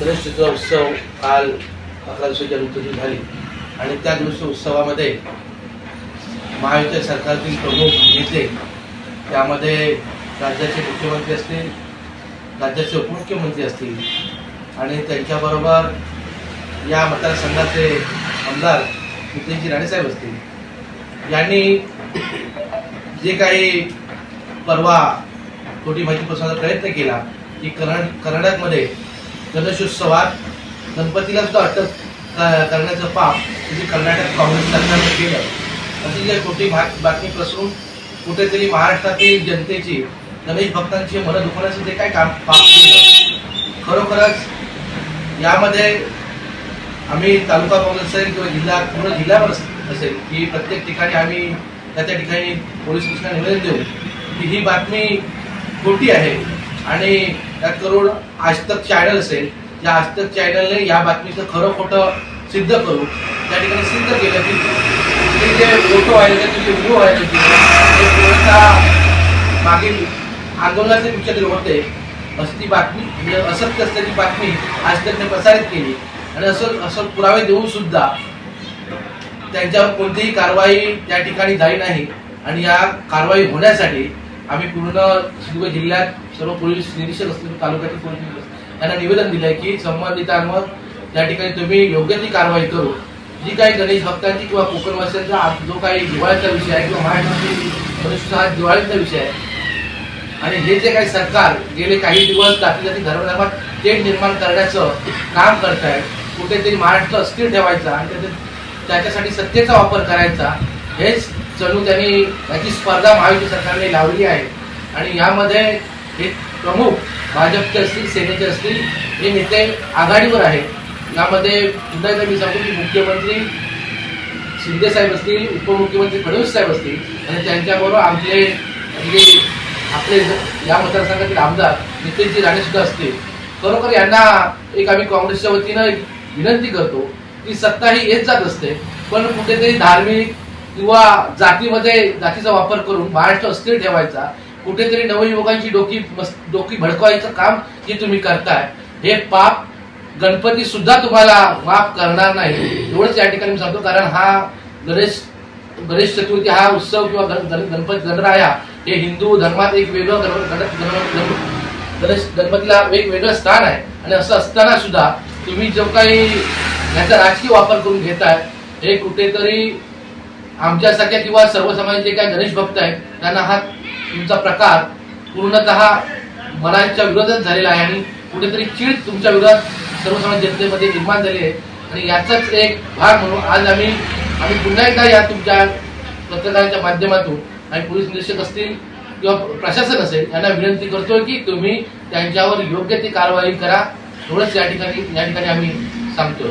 गणेश चतुर्थ उत्सव काल अकरा दिवसाच्या ऋतूची झाली. आणि त्या दिवशी उत्सवामध्ये महायुती सरकारतील प्रमुख नेते त्यामध्ये राज्याचे मुख्यमंत्री असतील राज्याचे उपमुख्यमंत्री असतील आणि त्यांच्याबरोबर या मतदारसंघाचे आमदार नितीनजी राणेसाहेब असतील. यांनी जे काही परवा खोटी माहिती पसरवण्याचा प्रयत्न केला की कर्नाट कर्नाटकमध्ये गणेशोत्सवात गणपतीला सुद्धा अटक करण्याचं पाप म्हणजे कर्नाटक काँग्रेस सरकारनं केलं अशी जी खोटी भा बातमी पसरून कुठेतरी महाराष्ट्रातील जनतेची गणेश भक्तांची मनं दुखवण्याचं ते काय काम पाप केलं खरोखरच यामध्ये आम्ही तालुका काँग्रेस असेल किंवा जिल्हा पूर्ण जिल्ह्यावर असेल की प्रत्येक ठिकाणी आम्ही त्या त्या ठिकाणी पोलीस स्टेशनला निवेदन देऊ की ही बातमी खोटी आहे आणि त्यात करून आज तक चॅनल असेल त्या आज तक चॅनलने या बातमीचं खरं खोटं सिद्ध करू त्या ठिकाणी सिद्ध केलं की ते जे फोटो व्हायरल ते जे व्हायचे ते पूर्णतः मागील आंदोलनाचे विचार होते अशी ती बातमी म्हणजे असत्य असल्याची बातमी आज तकने प्रसारित केली. आणि असं असं पुरावे देऊन सुद्धा त्यांच्यावर कोणतीही कारवाई त्या ठिकाणी झाली नाही. आणि या कारवाई होण्यासाठी आम्ही पूर्ण सिंधुदुर्ग जिल्ह्यात सर्व पोलीस निरीक्षक असतील तालुक्यातील पोलीस निरीक्षक यांना निवेदन दिलंय की संबंधितांवर त्या ठिकाणी तुम्ही योग्य ती कारवाई करू. जी काही गणेश भक्तांची किंवा कोकणवासियांचा जो काही दिवाळीचा विषय आहे किंवा महाराष्ट्रातील हा दिवाळीचा विषय आहे. आणि हे जे काही सरकार गेले काही दिवस जाती जाती धर्मधर्मात तेढ निर्माण करण्याचं काम करत आहे कुठेतरी महाराष्ट्र अस्थिर ठेवायचा आणि त्याच्यासाठी सत्तेचा वापर करायचा हेच जणू त्यांनी याची स्पर्धा महायुती सरकारने लावली आहे. आणि यामध्ये हे प्रमुख भाजपचे असतील सेनेचे असतील हे नेते आघाडीवर आहेत. यामध्ये पुन्हा एकदा मी सांगतो की मुख्यमंत्री शिंदे साहेब असतील उपमुख्यमंत्री फडणवीस साहेब असतील आणि त्यांच्याबरोबर आमचे म्हणजे आपले या मतदारसंघातील आमदार नितीनजी राणे सुद्धा असतील. खरोखर यांना एक आम्ही काँग्रेसच्या वतीनं एक विनंती करतो की सत्ता ही येत जात असते पण कुठेतरी धार्मिक किंवा जातीमध्ये जातीचा वापर करून महाराष्ट्र अस्थिर ठेवायचा कुठेतरी नवयुवकांची डोकी डोकी भडकवायचं काम जे तुम्ही करताय. हे पाप गणपती सुद्धा तुम्हाला माफ करणार नाही. एवढंच या ठिकाणी मी सांगतो कारण हा गणेश गणेश चतुर्थी हा उत्सव किंवा गण- गणपती गणराया हे हिंदू धर्मात एक वेगळं गणेश गणपतीला एक वेगळं स्थान आहे. आणि असं असताना सुद्धा तुम्ही जो काही याचा राजकीय वापर करून घेताय हे कुठेतरी आमच्यासारख्या किंवा सर्वसामान्य जे काही गणेश भक्त आहेत त्यांना हा तुमचा प्रकार पूर्णतः मनाच्या विरोधात झालेला आहे आणि कुठेतरी चीड तुमच्या विरोधात सर्वसामान्य जनतेमध्ये निर्माण झाली आहे. आणि याचाच एक भाग म्हणून आज आम्ही आम्ही पुन्हा एकदा या तुमच्या पत्रकारांच्या माध्यमातून आणि पोलीस निरीक्षक असतील किंवा प्रशासन असेल यांना विनंती करतोय की तुम्ही त्यांच्यावर योग्य ती कारवाई करा. एवढंच या ठिकाणी या ठिकाणी आम्ही सांगतोय.